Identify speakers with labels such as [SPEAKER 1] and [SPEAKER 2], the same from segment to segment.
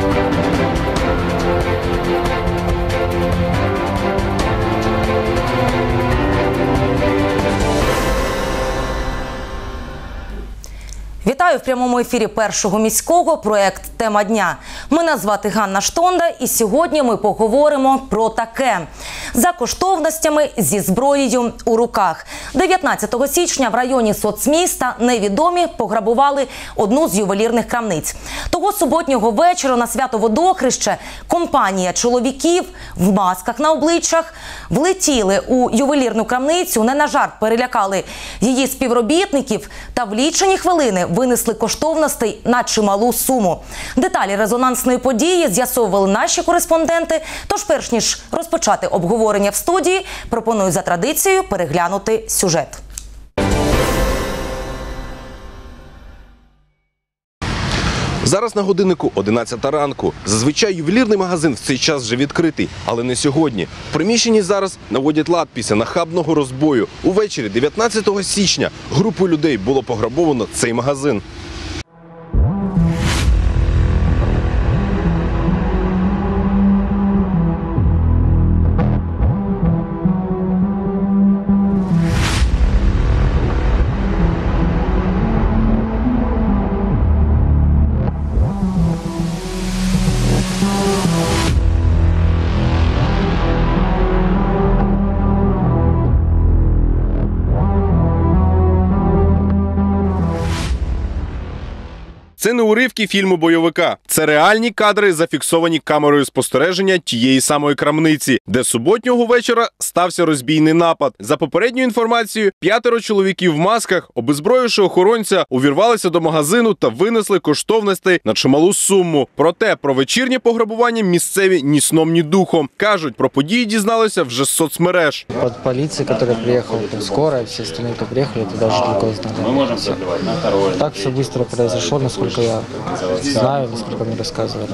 [SPEAKER 1] Thank you. Вітаю в прямому ефірі першого міського проект Тема дня. Мене звати Ганна Штонда, і сьогодні ми поговоримо про таке за коштовностями зі зброєю у руках. 19 січня в районі соцміста невідомі пограбували одну з ювелірних крамниць. Того суботнього вечора на свято водохреще компанія чоловіків в масках на обличчях влетіли у ювелірну крамницю. Не на жарт перелякали її співробітників та в лічені хвилини винесли коштовностей на чималу суму. Деталі резонансної події з'ясовували наші кореспонденти. Тож, перш ніж розпочати обговорення в студії, пропоную за традицією переглянути сюжет.
[SPEAKER 2] Зараз на годиннику 11 ранку. Зазвичай ювелірний магазин в цей час вже відкритий, але не сьогодні. В приміщенні зараз наводять лад після нахабного розбою. Увечері 19 січня групою людей було пограбовано цей магазин. Це не уривки фільму бойовика. Це реальні кадри, зафіксовані камерою спостереження тієї самої крамниці, де суботнього вечора стався розбійний напад. За попередньою інформацією, п'ятеро чоловіків в масках, обезброївши охоронця, увірвалися до магазину та винесли коштовностей на чималу суму. Проте про вечірнє пограбування місцеві ні сном, ні духом кажуть, про події дізналися вже з соцмереж.
[SPEAKER 3] Под полицией, которая приехала, там, скорая, все остальные, кто приехали, это даже далеко знали. Мы можем забивать на второе. Так все быстро произошло, насколько я знаю, насколько мне рассказывали.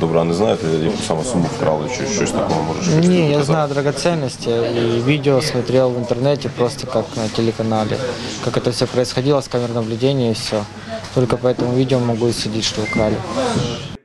[SPEAKER 2] Добре, а не знаєте, яку саме суму вкрали, чи щось такого можеш?
[SPEAKER 3] Не, я знаю драгоценности и видео смотрел в интернете просто как на телеканале, как это все происходило с камер наблюдения и все. Только по этому видео могу судить, что украли.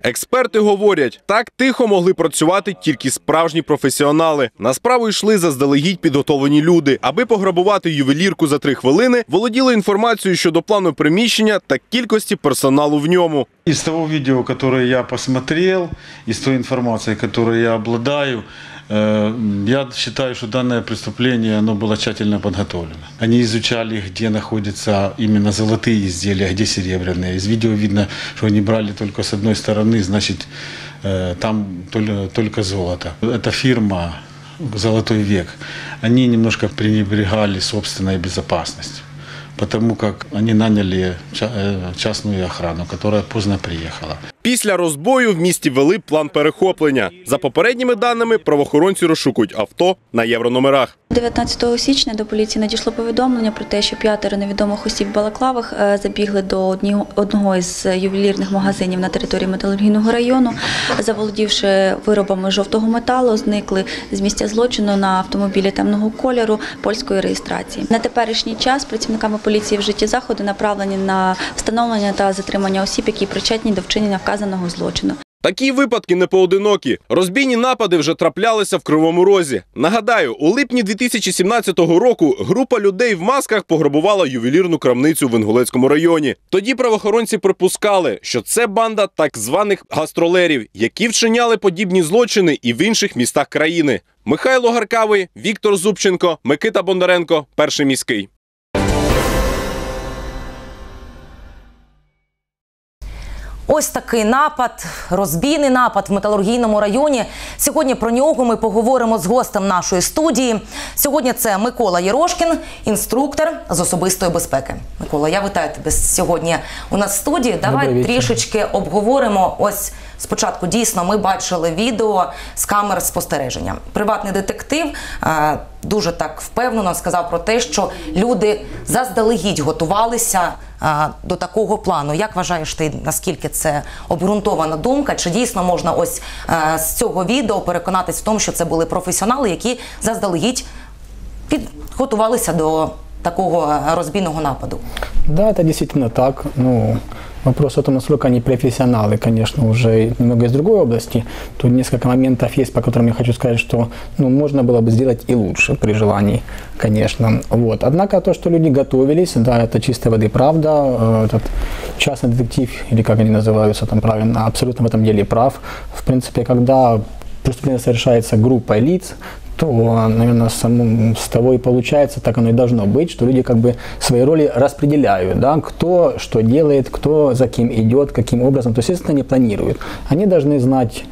[SPEAKER 2] Експерти говорять, так тихо могли працювати тільки справжні професіонали. На справу йшли заздалегідь підготовлені люди. Аби пограбувати ювелірку за три хвилини, володіли інформацією щодо плану приміщення та кількості персоналу в ньому.
[SPEAKER 4] Із того відео, яке я посмотрел, із тої інформації, которой я обладаю, я считаю, что данное преступление оно было тщательно подготовлено. Они изучали, где находятся именно золотые изделия, где серебряные. Из видео видно, что они брали только с одной стороны, значит, э, там тол- только золото. Эта фирма «Золотой век», они немножко пренебрегали собственной безопасностью потому как они наняли э, частную охрану, которая поздно приехала.
[SPEAKER 2] Після розбою в місті вели план перехоплення. За попередніми даними, правоохоронці розшукують авто на єврономерах.
[SPEAKER 5] 19 січня до поліції надійшло повідомлення про те, що п'ятеро невідомих осіб в Балаклавах е, забігли до одного із ювелірних магазинів на території металургійного району, заволодівши виробами жовтого металу, зникли з місця злочину на автомобілі темного кольору польської реєстрації. На теперішній час працівниками поліції вжиті заходи направлені на встановлення та затримання осіб, які причетні до вчинення вказаного злочину.
[SPEAKER 2] Такі випадки не поодинокі. Розбійні напади вже траплялися в Кривому Розі. Нагадаю, у липні 2017 року група людей в масках пограбувала ювелірну крамницю в Інгулецькому районі. Тоді правоохоронці припускали, що це банда так званих гастролерів, які вчиняли подібні злочини і в інших містах країни. Михайло Гаркавий, Віктор Зубченко, Микита Бондаренко, перший міський.
[SPEAKER 1] Ось такий напад, розбійний напад в металургійному районі. Сьогодні про нього ми поговоримо з гостем нашої студії. Сьогодні це Микола Єрошкін, інструктор з особистої безпеки. Микола, я вітаю тебе сьогодні у нас в студії. Давай трішечки обговоримо. Ось спочатку дійсно ми бачили відео з камер спостереження. Приватний детектив е, дуже так впевнено сказав про те, що люди заздалегідь готувалися е, до такого плану. Як вважаєш ти, наскільки це обґрунтована думка? Чи дійсно можна ось е, з цього відео переконатись в тому, що це були професіонали, які заздалегідь підготувалися до такого розбійного нападу?
[SPEAKER 6] Да, это действительно так. Ну, Вопрос о том, насколько они профессионалы, конечно, уже немного из другой области. Тут несколько моментов есть, по которым я хочу сказать, что ну, можно было бы сделать и лучше при желании, конечно. Вот. Однако то, что люди готовились, да, это чистой воды правда. Э, Этот частный детектив, или как они называются там правильно, абсолютно в этом деле прав. В принципе, когда преступление совершается группой лиц, то, наверное, само, с того и получается, так оно и должно быть, что люди как бы свои роли распределяют, да, кто что делает, кто за кем идет, каким образом, то есть, естественно, они планируют. Они должны знать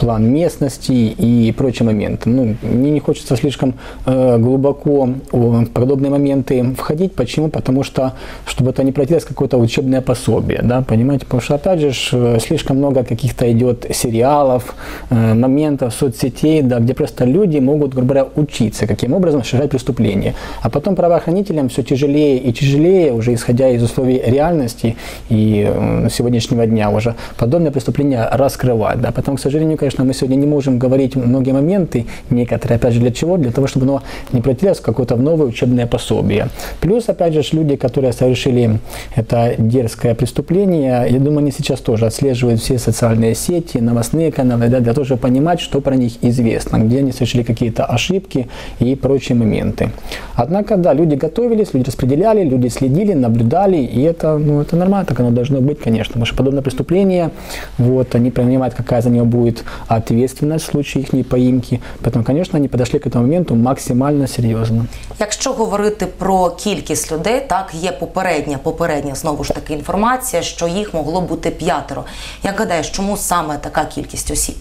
[SPEAKER 6] план местности и прочие моменты. Ну, мне не хочется слишком э, глубоко в подобные моменты входить. Почему? Потому что, чтобы это не в какое-то учебное пособие, да, понимаете? Потому что, опять же, э, слишком много каких-то идет сериалов, э, моментов, соцсетей, да, где просто люди могут, грубо говоря, учиться, каким образом совершать преступления. А потом правоохранителям все тяжелее и тяжелее, уже исходя из условий реальности и э, сегодняшнего дня уже, подобные преступления раскрывать. Да. Потом, к сожалению, конечно, мы сегодня не можем говорить многие моменты, некоторые, опять же, для чего? Для того, чтобы оно не превратилось в какое-то новое учебное пособие. Плюс, опять же, люди, которые совершили это дерзкое преступление, я думаю, они сейчас тоже отслеживают все социальные сети, новостные каналы, да, для того, чтобы понимать, что про них известно, где они совершили какие-то ошибки и прочие моменты. Однако, да, люди готовились, люди распределяли, люди следили, наблюдали, и это, ну, это нормально, так оно должно быть, конечно, потому что подобное преступление, вот, они понимают, какая за него будет ответственность в случае їхньої поимки, поэтому, конечно, они подошли к этому моменту максимально серйозно.
[SPEAKER 1] Якщо говорити про кількість людей, так є попередня, попередня знову ж таки інформація, що їх могло бути п'ятеро. Як гадаєш, чому саме така кількість осіб?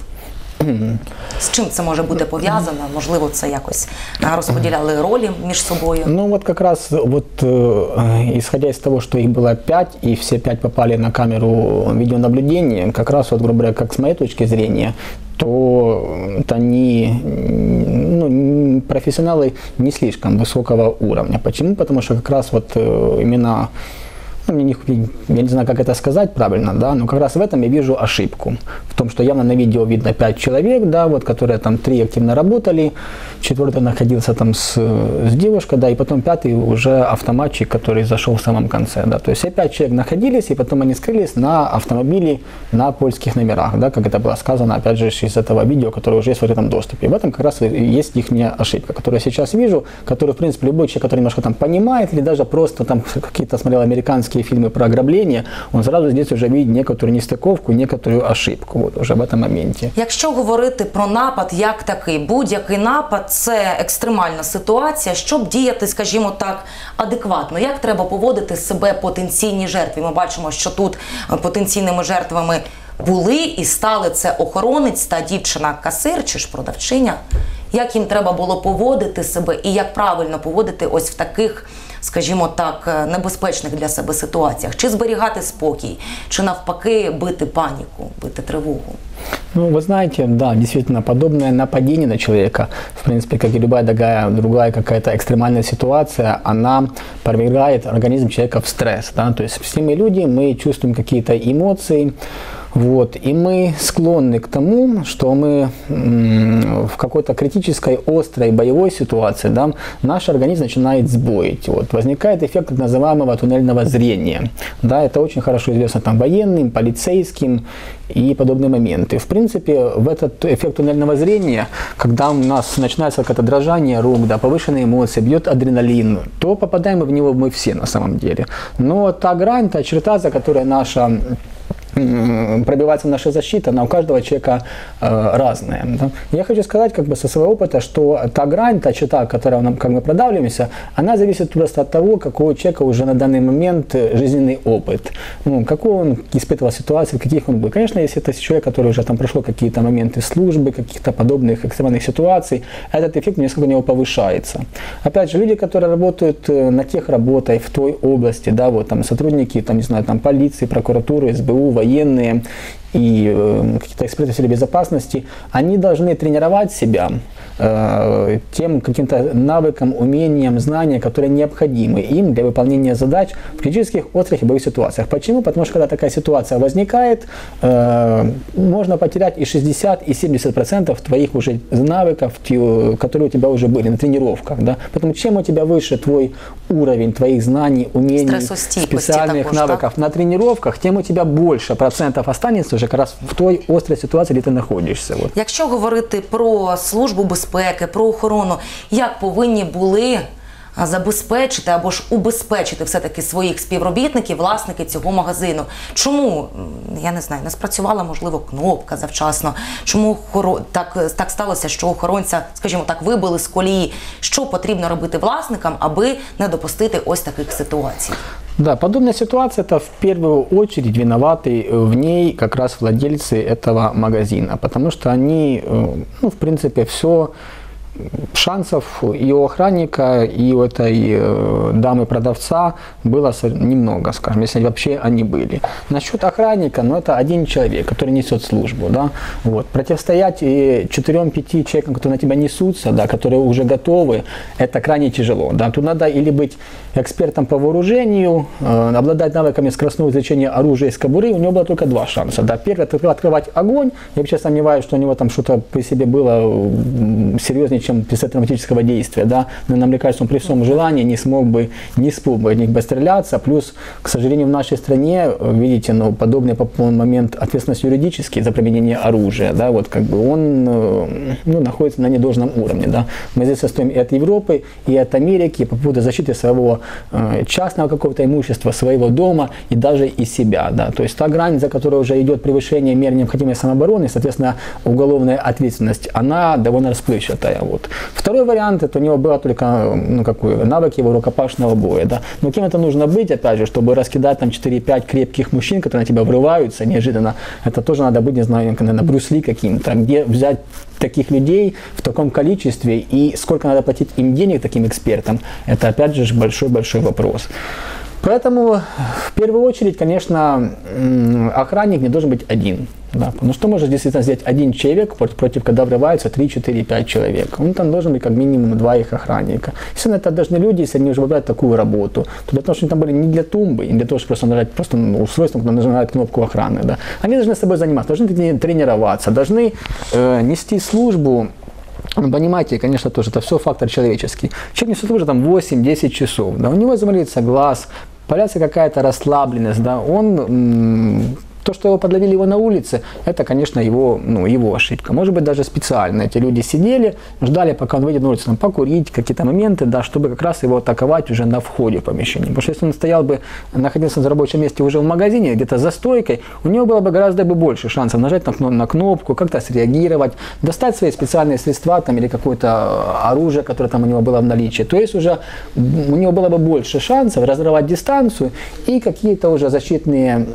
[SPEAKER 1] З чим це може бути пов'язано? Можливо, це якось а, розподіляли ролі між собою.
[SPEAKER 6] Ну вот как раз вот э, исходя из того, что их было пять, и все пять попали на камеру видеонаблюдения, как раз вот, грубо говоря, как с моей точки зрения, то вот они ну, н- профессионалы не слишком высокого уровня. Почему? Потому что как раз вот э, именно ну, не- я не знаю, как это сказать правильно, да, но как раз в этом я вижу ошибку. В том, что явно на видео видно пять человек, да, вот, которые там три активно работали, четвертый находился там с, с девушкой, да, и потом пятый уже автоматчик, который зашел в самом конце, да. То есть все пять человек находились, и потом они скрылись на автомобиле на польских номерах, да, как это было сказано, опять же, из этого видео, которое уже есть в этом доступе. В этом как раз и есть их ошибка, которую я сейчас вижу, которую, в принципе, любой человек, который немножко там понимает, или даже просто там какие-то смотрел американские фильмы про ограбление, он сразу здесь уже видит некоторую нестыковку, некоторую ошибку, вот уже в этом моменте.
[SPEAKER 1] Якщо говорити про напад як такий, будь-який напад це екстремальна ситуація, щоб діяти, скажімо так, адекватно. Як треба поводити себе потенційній жертві? Ми бачимо, що тут е, потенційними жертвами були і стали це охоронець та дівчина-касир чи ж продавчиня. Як їм треба було поводити себе і як правильно поводити ось в таких, скажімо так, е, небезпечних для себе ситуаціях? Чи зберігати спокій, чи навпаки бити паніку, бити тривогу?
[SPEAKER 6] Ну, вы знаете, да, действительно, подобное нападение на человека, в принципе, как и любая другая, другая какая-то экстремальная ситуация, она повергает организм человека в стресс, да, то есть все мы люди, мы чувствуем какие-то эмоции, вот, и мы склонны к тому, что мы в какой-то критической, острой боевой ситуации, да, наш организм начинает сбоить. Вот, возникает эффект так называемого туннельного зрения. Да, это очень хорошо известно там военным, полицейским и подобные моменты. В принципе, в этот эффект туннельного зрения, когда у нас начинается какое-то дрожание рук, да, повышенные эмоции, бьет адреналин, то попадаем в него мы все на самом деле. Но та грань, та черта, за которой наша пробивается наша защита, она у каждого человека э, разная. да. Я хочу сказать как бы со своего опыта, что та грань, та черта, которая нам, как мы продавливаемся, она зависит просто от того, какой у человека уже на данный момент э, жизненный опыт, ну, какой он испытывал ситуации, в каких он был. Конечно, если это человек, который уже там прошло какие-то моменты службы, каких-то подобных экстремальных ситуаций, этот эффект несколько у него повышается. Опять же, люди, которые работают э, на тех работах в той области, да, вот там сотрудники, там, не знаю, там полиции, прокуратуры, СБУ, военные, военные и э, какие-то эксперты в сфере безопасности, они должны тренировать себя э, тем каким-то навыкам, умениям, знаниям, которые необходимы им для выполнения задач в критических, острых и боевых ситуациях. Почему? Потому что когда такая ситуация возникает, э, можно потерять и 60, и 70 процентов твоих уже навыков, которые у тебя уже были на тренировках. Да? Поэтому чем у тебя выше твой уровень твоих знаний, умений, специальных
[SPEAKER 1] також,
[SPEAKER 6] навыков на тренировках, тем у тебя больше процентов останется уже как раз в той острой ситуации, где ты находишься. Вот.
[SPEAKER 1] Якщо говорити про службу безпеки, про охорону, як повинні були забезпечити або ж убезпечити все-таки своїх співробітників, власники цього магазину? Чому я не знаю, не спрацювала можливо кнопка завчасно? Чому так, так сталося, що охоронця, скажімо так, вибили з колії? Що потрібно робити власникам, аби не допустити ось таких ситуацій?
[SPEAKER 6] Да, подобная ситуация это в первую очередь виноваты в ней как раз владельцы этого магазина, потому что они, э, ну, в принципе, все шансов и у охранника, и у этой э, дамы-продавца было немного, скажем, если вообще они были. Насчет охранника, ну, это один человек, который несет службу, да, вот. Противостоять э, четырем-пяти человекам, которые на тебя несутся, да, которые уже готовы, это крайне тяжело, да. Тут надо или быть экспертом по вооружению, э, обладать навыками скоростного извлечения оружия из кобуры, у него было только два шанса, да. Первый – открывать огонь, я вообще сомневаюсь, что у него там что-то при себе было серьезнее, чем пистолет травматического действия, да, но нам он при всем желании не смог бы, не смог бы от них бы стреляться, плюс, к сожалению, в нашей стране, видите, ну, подобный по момент ответственность юридический за применение оружия, да, вот как бы он, э, ну, находится на недолжном уровне, да. Мы здесь состоим и от Европы, и от Америки по поводу защиты своего э, частного какого-то имущества, своего дома и даже и себя, да. То есть та грань, за которой уже идет превышение мер необходимой самообороны, соответственно, уголовная ответственность, она довольно расплывчатая, вот. Второй вариант, это у него было только, ну, какой, навык его рукопашного боя, да. Но кем это нужно быть, опять же, чтобы раскидать там 4-5 крепких мужчин, которые на тебя врываются неожиданно, это тоже надо быть, не знаю, наверное, Брюс Ли каким-то, где взять таких людей в таком количестве и сколько надо платить им денег таким экспертам, это опять же большой-большой вопрос. Поэтому в первую очередь, конечно, охранник не должен быть один. Да. Ну что может действительно сделать один человек, против, когда врываются 3, 4, 5 человек? Он там должен быть как минимум два их охранника. Если это должны люди, если они уже выбирают такую работу, то для того, чтобы они там были не для тумбы, не для того, чтобы просто нажать просто ну, устройство, куда нажимают кнопку охраны. Да. Они должны собой заниматься, должны трени- тренироваться, должны э, нести службу ну, понимаете, конечно, тоже это все фактор человеческий. Человек несет уже там 8-10 часов, да, у него замолится глаз, появляется какая-то расслабленность, да, он то, что его подловили его на улице, это, конечно, его, ну, его ошибка. Может быть, даже специально эти люди сидели, ждали, пока он выйдет на улицу, там, покурить, какие-то моменты, да, чтобы как раз его атаковать уже на входе в помещение. Потому что если он стоял бы, находился на рабочем месте уже в магазине, где-то за стойкой, у него было бы гораздо бы больше шансов нажать на, на кнопку, как-то среагировать, достать свои специальные средства там, или какое-то э, оружие, которое там у него было в наличии. То есть уже у него было бы больше шансов разрывать дистанцию и какие-то уже защитные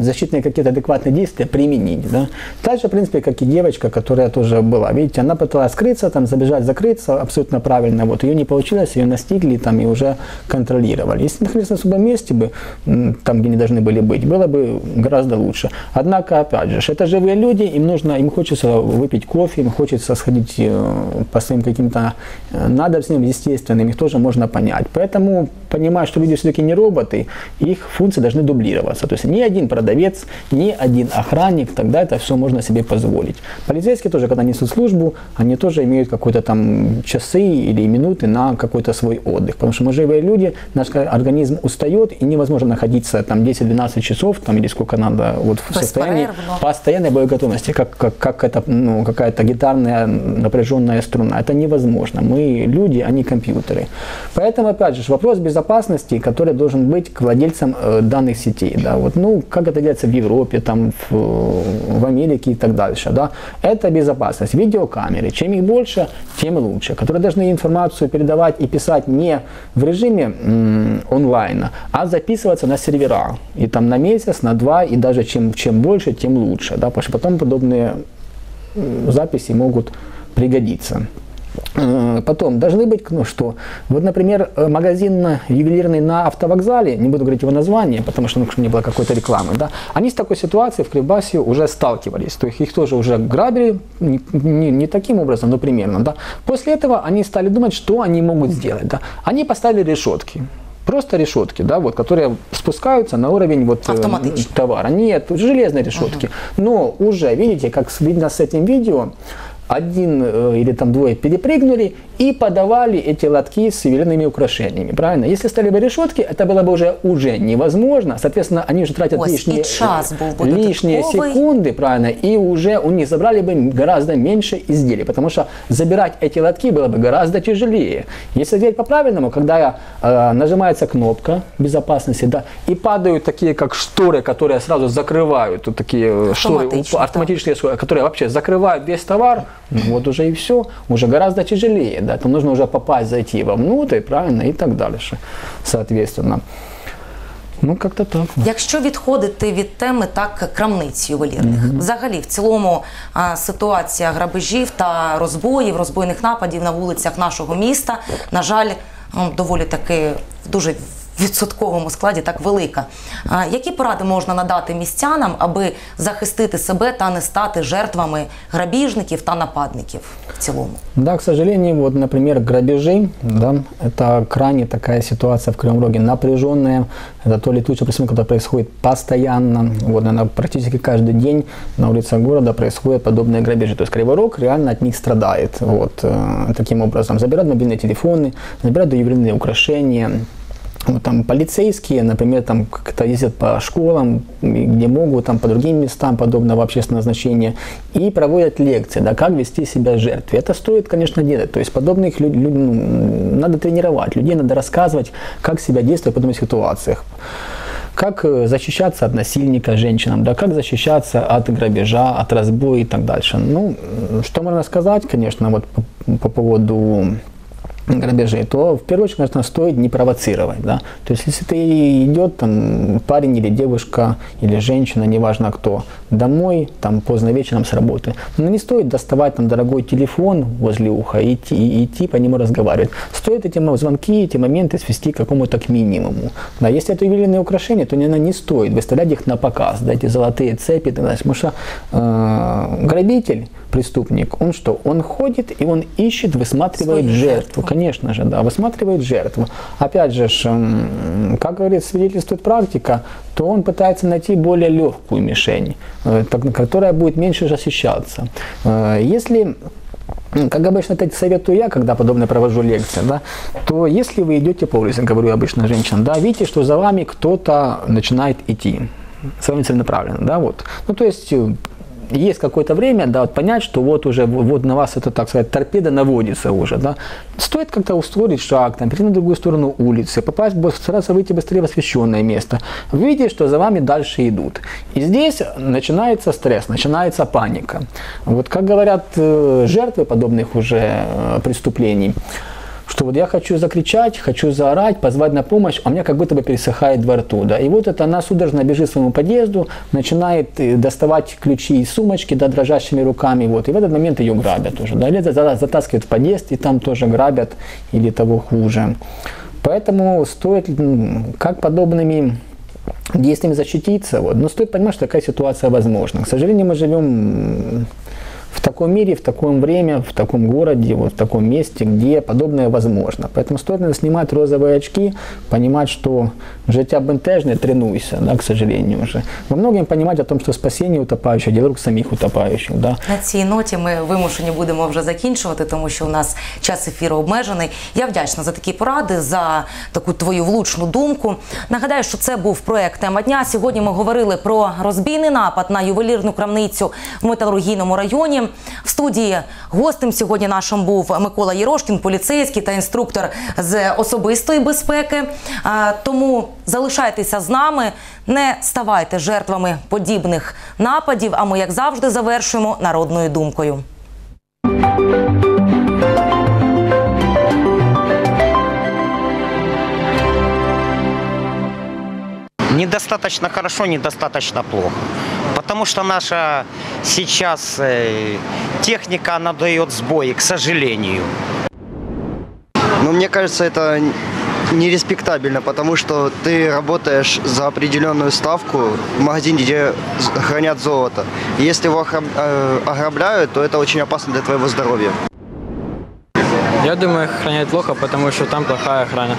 [SPEAKER 6] защитные какие-то адекватные действия применить. Да? Так же, в принципе, как и девочка, которая тоже была. Видите, она пыталась скрыться, там, забежать, закрыться, абсолютно правильно. Вот, ее не получилось, ее настигли там, и уже контролировали. Если находились на особом месте, бы, там, где не должны были быть, было бы гораздо лучше. Однако, опять же, это живые люди, им нужно, им хочется выпить кофе, им хочется сходить э, по своим каким-то э, надобностям естественным, их тоже можно понять. Поэтому, понимая, что люди все-таки не роботы, их функции должны дублироваться. То есть ни один продавец, ни один охранник, тогда это все можно себе позволить. Полицейские тоже, когда несут службу, они тоже имеют какой-то там часы или минуты на какой-то свой отдых. Потому что мы живые люди, наш организм устает, и невозможно находиться там 10-12 часов, там или сколько надо, вот в состоянии постоянной боеготовности, как, как, как это, ну, какая-то гитарная напряженная струна. Это невозможно. Мы люди, а не компьютеры. Поэтому, опять же, вопрос безопасности, который должен быть к владельцам э, данных сетей. Да, вот, ну, как это делается в Европе, там, в, в Америке и так дальше. Да, это безопасность. Видеокамеры. Чем их больше, тем лучше. Которые должны информацию передавать и писать не в режиме м, онлайна, а записываться на сервера. И там на месяц, на два, и даже чем, чем больше, тем лучше. Да, потому что потом подобные записи могут пригодиться. Э, Потом должны быть, ну что, вот, например, э, магазин на- ювелирный на автовокзале, не буду говорить его название, потому что ну, не было какой-то рекламы, да, они с такой ситуацией в Кривбасе уже сталкивались, то есть их тоже уже грабили, не, не- не таким образом, но примерно, да. После этого они стали думать, что они могут сделать, да. Они поставили решетки, Просто решетки, да, вот, которые спускаются на уровень вот, э, товара. Нет, железные решетки. Но уже, видите, как видно с этим видео, один э, или там двое перепрыгнули и подавали эти лотки с ювелирными украшениями, правильно? Если стали бы решетки, это было бы уже уже невозможно. Соответственно, они уже тратят
[SPEAKER 1] Ось,
[SPEAKER 6] лишние,
[SPEAKER 1] час был бы
[SPEAKER 6] лишние секунды, правильно, и уже у них забрали бы гораздо меньше изделий, потому что забирать эти лотки было бы гораздо тяжелее. Если делать по-правильному, когда э, нажимается кнопка безопасности, да, и падают такие, как шторы, которые сразу закрывают, вот такие э, шторы, автоматические шторы, которые вообще закрывают весь товар, вот уже и все, уже гораздо тяжелее, да, там нужно уже попасть, зайти вовнутрь, правильно, и так дальше, соответственно. Ну, как-то так.
[SPEAKER 1] Якщо відходити від теми так крамниць ювелірних, взагалі в цілому а, ситуація грабежів та розбоїв, розбойних нападів на вулицях нашого міста, на жаль, доволі таки дуже відсотковому складі так велика. А, які поради можна надати містянам, аби захистити себе та не стати жертвами грабіжників та нападників в цілому?
[SPEAKER 6] Да, к сожалению, вот, например, грабежи, да, это крайне такая ситуация в Кривом Роге напряженная. Это то летучее преступление, которое происходит постоянно. Вот, наверное, практически каждый день на улицах города происходят подобные грабежи. То есть Кривой Рог реально от них страдает. Вот, э, таким образом, забирают мобильные телефоны, забирают ювелирные украшения, вот там полицейские, например, там как-то ездят по школам, где могут, там по другим местам подобного общественного значения, и проводят лекции, да, как вести себя жертве. Это стоит, конечно, делать. То есть подобных люд- люд- ну, надо тренировать, людей надо рассказывать, как себя действовать в подобных ситуациях. Как э, защищаться от насильника женщинам, да, как защищаться от грабежа, от разбоя и так дальше. Ну, что можно сказать, конечно, вот по, по поводу грабежей, то в первую очередь, конечно, стоит не провоцировать, да. То есть, если ты идет там парень или девушка или женщина, неважно кто, домой там поздно вечером с работы, но не стоит доставать там дорогой телефон возле уха и идти, и идти по нему разговаривать. Стоит эти звонки, эти моменты свести к какому-то к минимуму. Да, если это ювелирные украшения, то, наверное, не стоит выставлять их на показ, да, эти золотые цепи, так далее. потому что э, грабитель, преступник, он что? Он ходит и он ищет, высматривает
[SPEAKER 1] Свою
[SPEAKER 6] жертву. Конечно же, да, высматривает жертву. Опять же, как говорит, свидетельствует практика, то он пытается найти более легкую мишень, э, которая будет меньше защищаться. Э, Если как обычно это советую я, когда подобное провожу лекции, да, то если вы идете по улице, говорю обычно женщинам, да, видите, что за вами кто-то начинает идти, с вами целенаправленно, да, вот. Ну, то есть э, есть какое-то время, да, вот понять, что вот уже вот на вас это, так сказать, торпеда наводится уже, да. Стоит как-то ускорить шаг, там, перейти на другую сторону улицы, попасть, стараться выйти быстрее в освещенное место. Вы что за вами дальше идут. И здесь начинается стресс, начинается паника. Вот как говорят э, жертвы подобных уже э, преступлений, что вот я хочу закричать, хочу заорать, позвать на помощь, а у меня как будто бы пересыхает во рту, да, и вот это она судорожно бежит к своему подъезду, начинает э, доставать ключи из сумочки, да, дрожащими руками, вот, и в этот момент ее грабят уже, да, или за- за- затаскивают в подъезд, и там тоже грабят, или того хуже. Поэтому стоит, как подобными действиями защититься, вот, но стоит понимать, что такая ситуация возможна. К сожалению, мы живем в таком мире, в таком время, в таком городе, вот в таком месте, где подобное возможно. Поэтому стоит наверное, снимать розовые очки, понимать, что життя бентежне, тренуйся, да, к сожалению уже. Во многом понимать о том, что спасение утопающих, дело рук самих утопающих, да.
[SPEAKER 1] На цій ноті ми вимушені будемо вже закінчувати, тому що у нас час ефіру обмежений. Я вдячна за такі поради, за таку твою влучну думку. Нагадаю, що це був проект тема дня. Сьогодні ми говорили про розбійний напад на ювелірну крамницю в металургійному районі. В студії гостем сьогодні нашим був Микола Єрошкін, поліцейський та інструктор з особистої безпеки. Тому залишайтеся з нами, не ставайте жертвами подібних нападів. А ми, як завжди, завершуємо народною думкою.
[SPEAKER 7] Недостаточно хорошо, недостаточно плохо. Потому что наша сейчас э, техника, она дает сбои, к сожалению.
[SPEAKER 8] Но мне кажется, это нереспектабельно, потому что ты работаешь за определенную ставку в магазине, где хранят золото. Если его э, ограбляют, то это очень опасно для твоего здоровья.
[SPEAKER 3] Я думаю, их плохо, потому что там плохая охрана.